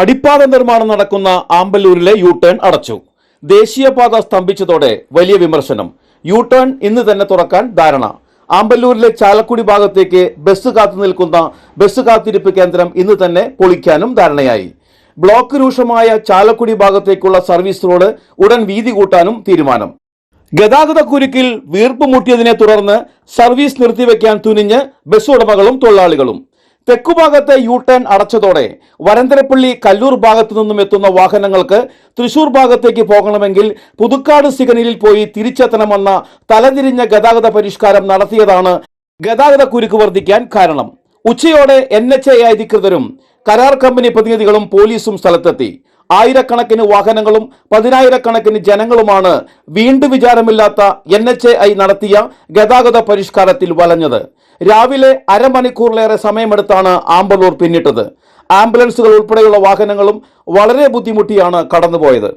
അടിപ്പാത നിർമ്മാണം നടക്കുന്ന ആമ്പല്ലൂരിലെ U turn അടച്ചു ദേശീയപാത സ്തംഭിച്ചതോടെ വലിയ വിമർശനം. യു ടേൺ ഇന്ന് തന്നെ തുറക്കാൻ ധാരണ. ആമ്പല്ലൂരിലെ ചാലക്കുടി ഭാഗത്തേക്ക് ബസ് കാത്തു നിൽക്കുന്ന ബസ് കാത്തിരിപ്പ് കേന്ദ്രം ഇന്ന് തന്നെ പൊളിക്കാനും ധാരണയായി. ബ്ലോക്ക് രൂക്ഷമായ ചാലക്കുടി ഭാഗത്തേക്കുള്ള സർവീസ് റോഡ് ഉടൻ വീതി കൂട്ടാനും തീരുമാനം. ഗതാഗത കുരുക്കിൽ വീർപ്പ് മുട്ടിയതിനെ തുടർന്ന് സർവീസ് നിർത്തിവെക്കാൻ തുനിഞ്ഞ് ബസ് ഉടമകളും തൊഴിലാളികളും. തെക്കുഭാഗത്തെ യു ടേൺ അടച്ചതോടെ വരന്തരപ്പള്ളി കല്ലൂർ ഭാഗത്തു നിന്നും എത്തുന്ന വാഹനങ്ങൾക്ക് തൃശൂർ ഭാഗത്തേക്ക് പോകണമെങ്കിൽ പുതുക്കാട് സിഗ്നലിൽ പോയി തിരിച്ചെത്തണമെന്ന തലതിരിഞ്ഞ ഗതാഗത പരിഷ്കാരം നടത്തിയതാണ് ഗതാഗത കുരുക്ക് വർദ്ധിക്കാൻ കാരണം. ഉച്ചയോടെ എൻ എച്ച് എ അധികൃതരും കരാർ കമ്പനി പ്രതിനിധികളും പോലീസും സ്ഥലത്തെത്തി. ആയിരക്കണക്കിന് വാഹനങ്ങളും പതിനായിരക്കണക്കിന് ജനങ്ങളുമാണ് വീണ്ടും വിചാരമില്ലാത്ത എൻ നടത്തിയ ഗതാഗത പരിഷ്കാരത്തിൽ വലഞ്ഞത്. രാവിലെ അരമണിക്കൂറിലേറെ സമയമെടുത്താണ് ആമ്പലൂർ പിന്നിട്ടത്. ആംബുലൻസുകൾ ഉൾപ്പെടെയുള്ള വാഹനങ്ങളും വളരെ ബുദ്ധിമുട്ടിയാണ് കടന്നുപോയത്.